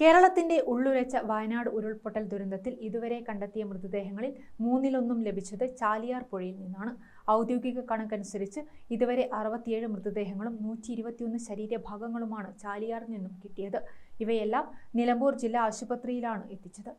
കേരളത്തിന്റെ ഉള്ളുരച്ച വയനാട് ഉരുൾപൊട്ടൽ ദുരന്തത്തിൽ ഇതുവരെ കണ്ടെത്തിയ മൃതദേഹങ്ങളിൽ മൂന്നിലൊന്നും ലഭിച്ചത് ചാലിയാർ പുഴയിൽ നിന്നാണ്. ഔദ്യോഗിക കണക്കനുസരിച്ച് ഇതുവരെ അറുപത്തിയേഴ് മൃതദേഹങ്ങളും നൂറ്റി ഇരുപത്തിയൊന്ന് ശരീരഭാഗങ്ങളുമാണ് ചാലിയാറിൽ നിന്നും കിട്ടിയത്. ഇവയെല്ലാം നിലമ്പൂർ ജില്ലാ ആശുപത്രിയിലാണ് എത്തിച്ചത്.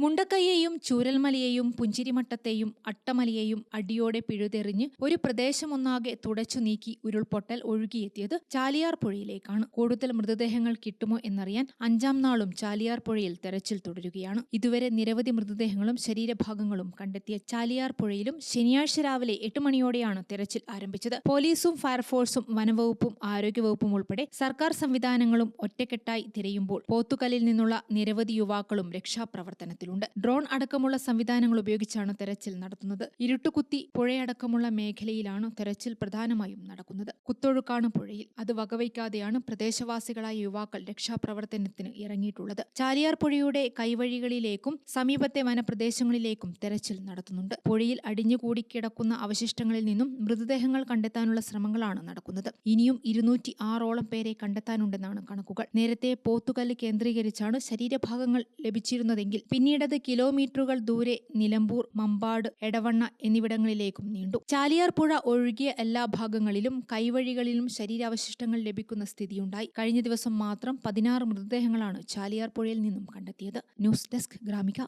മുണ്ടക്കയ്യെയും ചൂരൽമലയെയും പുഞ്ചിരിമട്ടത്തെയും അട്ടമലയെയും അടിയോടെ പിഴുതെറിഞ്ഞ് ഒരു പ്രദേശമൊന്നാകെ തുടച്ചു നീക്കി ഉരുൾപൊട്ടൽ ഒഴുകിയെത്തിയത് ചാലിയാർ പുഴയിലേക്കാണ്. കൂടുതൽ മൃതദേഹങ്ങൾ കിട്ടുമോ എന്നറിയാൻ അഞ്ചാം നാളും ചാലിയാർ പുഴയിൽ തെരച്ചിൽ തുടരുകയാണ്. ഇതുവരെ നിരവധി മൃതദേഹങ്ങളും ശരീരഭാഗങ്ങളും കണ്ടെത്തിയ ചാലിയാർ പുഴയിലും ശനിയാഴ്ച രാവിലെ എട്ട് മണിയോടെയാണ് തെരച്ചിൽ ആരംഭിച്ചത്. പോലീസും ഫയർഫോഴ്സും വനവകുപ്പും ആരോഗ്യവകുപ്പും ഉൾപ്പെടെ സർക്കാർ സംവിധാനങ്ങളും ഒറ്റക്കെട്ടായി തിരയുമ്പോൾ പോത്തുകല്ലിൽ നിന്നുള്ള നിരവധി യുവാക്കളും രക്ഷാപ്രവർത്തനത്തിലുണ്ട് ഡ്രോൺ അടക്കമുള്ള സംവിധാനങ്ങൾ ഉപയോഗിച്ചാണ് തെരച്ചിൽ നടത്തുന്നത്. ഇരുട്ടുകുത്തി പുഴയടക്കമുള്ള മേഖലയിലാണ് തെരച്ചിൽ പ്രധാനമായും നടക്കുന്നത്. കുത്തൊഴുക്കാണ് പുഴയിൽ. അത് വകവയ്ക്കാതെയാണ് പ്രദേശവാസികളായ യുവാക്കൾ രക്ഷാപ്രവർത്തനത്തിന് ഇറങ്ങിയിട്ടുള്ളത്. ചാലിയാർ പുഴയുടെ കൈവഴികളിലേക്കും സമീപത്തെ വനപ്രദേശങ്ങളിലേക്കും തെരച്ചിൽ നടത്തുന്നുണ്ട്. പുഴയിൽ അടിഞ്ഞുകൂടി കിടക്കുന്ന അവശിഷ്ടങ്ങളിൽ നിന്നും മൃതദേഹങ്ങൾ കണ്ടെത്താനുള്ള ശ്രമങ്ങളാണ് നടക്കുന്നത്. ഇനിയും ഇരുന്നൂറ്റി ആറോളം പേരെ കണ്ടെത്താനുണ്ടെന്നാണ് കണക്കുകൾ. നേരത്തെ പോത്തുകല്ല് കേന്ദ്രീകരിച്ചാണ് ശരീരഭാഗങ്ങൾ ലഭിച്ചിരുന്നതെങ്കിൽ പിന്നീടത് കിലോമീറ്ററുകൾ ദൂരെ നിലമ്പൂർ മമ്പാട് എടവണ്ണ എന്നിവിടങ്ങളിലേക്കും നീണ്ടു. ചാലിയാർ പുഴ ഒഴുകിയ എല്ലാ ഭാഗങ്ങളിലും കൈവഴികളിലും ശരീരാവശിഷ്ടങ്ങൾ ലഭിക്കുന്ന സ്ഥിതിയുണ്ടായി. കഴിഞ്ഞ ദിവസം മാത്രം പതിനാറ് മൃതദേഹങ്ങളാണ് ചാലിയാർ പുഴയിൽ നിന്നും കണ്ടെത്തിയത്. News desk Gramika.